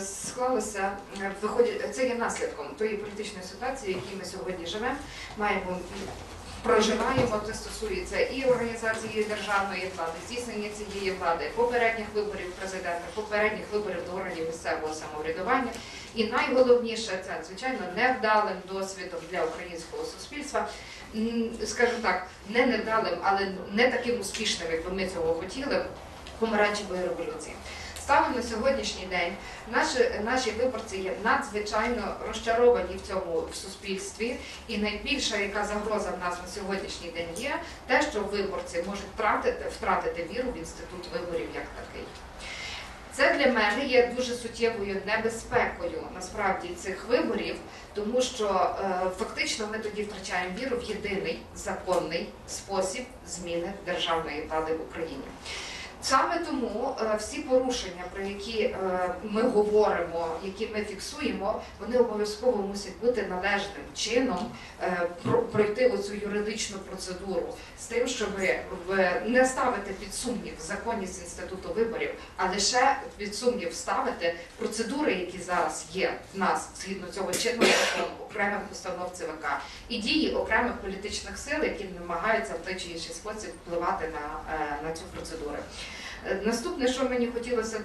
склалося, е, виходить, це є наслідком тої політичної ситуації, в якій ми сьогодні живемо, маємо проживаємо. Це стосується і організації державної влади, здійснення цієї влади, попередніх виборів президента, попередніх виборів до органів місцевого самоврядування. І найголовніше це звичайно невдалим досвідом для українського суспільства. Скажу так, не невдалим, але не таким успішним, як би ми цього хотіли, помаранчевої революції. Станом на сьогоднішній день наші, наші виборці є надзвичайно розчаровані в цьому в суспільстві, і найбільша яка загроза в нас на сьогоднішній день є, те, що виборці можуть втратити, втратити віру в інститут виборів як такий. Це для мене є дуже суттєвою небезпекою насправді цих виборів, тому що е, фактично ми тоді втрачаємо віру в єдиний законний спосіб зміни державної влади в Україні. Саме тому е, всі порушення, про які е, ми говоримо, які ми фіксуємо, вони обов'язково мусять бути належним чином е, про- пройти оцю юридичну процедуру з тим, щоб не ставити під сумнів законність інституту виборів, а лише під сумнів ставити процедури, які зараз є в нас згідно цього чинного закону, окремих постанов ЦВК, і дії окремих політичних сил, які намагаються в той чи інший спосіб впливати на, на цю процедуру. Е, Наступне, що мені хотілося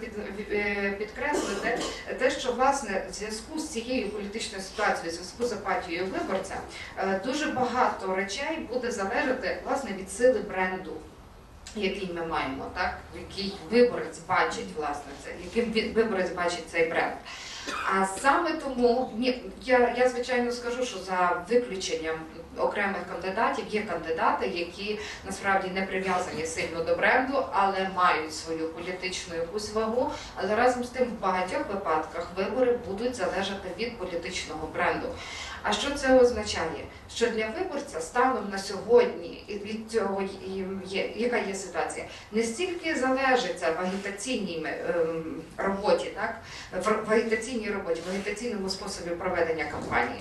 е, підкреслити, те, що власне в зв'язку з цією політичною ситуацією, в зв'язку з апатією виборця, е, дуже багато речей буде залежати власне від сили бренду. Який ми маємо, так який виборець бачить власне це, яким виборець бачить цей бренд. А саме тому ні, я, я звичайно скажу, що за виключенням окремих кандидатів є кандидати, які насправді не прив'язані сильно до бренду, але мають свою політичну якусь вагу. Але разом з тим в багатьох випадках вибори будуть залежати від політичного бренду. А що це означає? Що для виборця станом на сьогодні від цього є яка є ситуація? Не стільки залежить це в агітаційній ем, роботі, так в агітаційній роботі, в агітаційному способі проведення кампанії.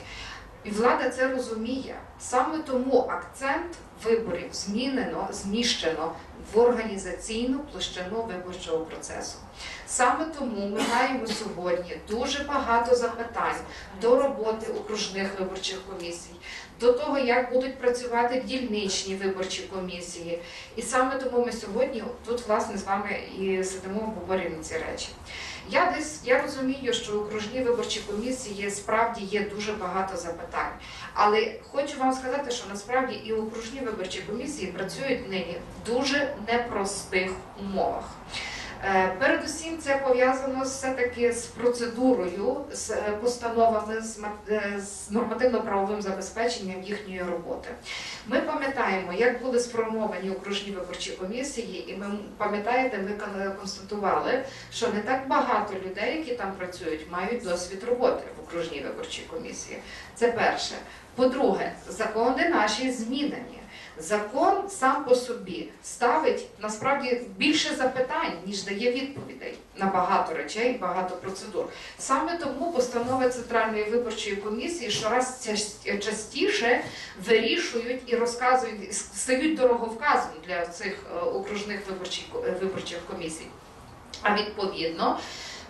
І влада це розуміє. Саме тому акцент виборів змінено, зміщено в організаційну площину виборчого процесу. Саме тому ми маємо сьогодні дуже багато запитань до роботи окружних виборчих комісій, до того, як будуть працювати дільничні виборчі комісії. І саме тому ми сьогодні тут власне з вами і сидимо обговорюємо ці речі. Я десь я розумію, що окружні виборчі комісії справді є дуже багато запитань. Але хочу вам сказати, що насправді і окружні виборчі комісії працюють нині в дуже непростих умовах. Е, Передусім, це пов'язано все-таки з процедурою, з е, постановами, е, з нормативно-правовим забезпеченням їхньої роботи. Ми пам'ятаємо, як були сформовані окружні виборчі комісії, і ми пам'ятаєте, ми констатували, що не так багато людей, які там працюють, мають досвід роботи в окружній виборчій комісії. Це перше. По-друге, закони наші змінені. Закон сам по собі ставить насправді більше запитань, ніж дає відповідей на багато речей, багато процедур. Саме тому постанови Центральної виборчої комісії щораз частіше вирішують і розказують, стають дороговказом для цих е, окружних виборчих, виборчих комісій. А відповідно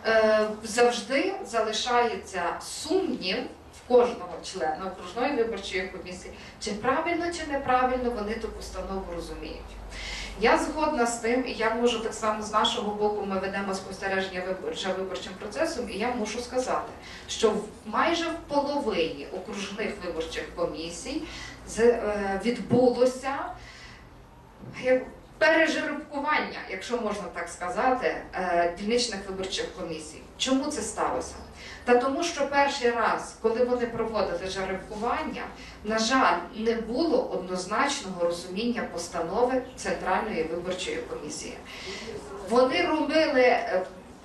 е, завжди залишається сумнів кожного члена окружної виборчої комісії, чи правильно чи неправильно вони ту постанову розуміють. Я згодна з тим, і я можу так само з нашого боку, ми ведемо спостереження за виборчим процесом, і я мушу сказати, що майже в половині окружних виборчих комісій е, відбулося пережеребкування, якщо можна так сказати, е, дільничних виборчих комісій. Чому це сталося? Та тому, що перший раз, коли вони проводили жеребкування, на жаль, не було однозначного розуміння постанови Центральної виборчої комісії. Вони робили.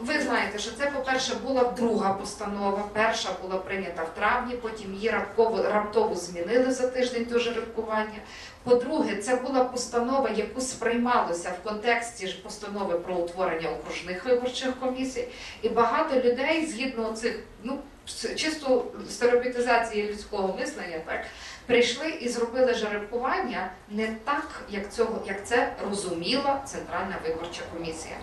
Ви знаєте, що це, по-перше, була друга постанова. Перша була прийнята в травні, потім її раптово, раптово змінили за тиждень до жеребкування. По-друге, це була постанова, яку сприймалося в контексті ж постанови про утворення окружних виборчих комісій. І багато людей, згідно цих, ну чисто стереотипізації людського мислення, так прийшли і зробили жеребкування не так, як цього, як це розуміла Центральна виборча комісія.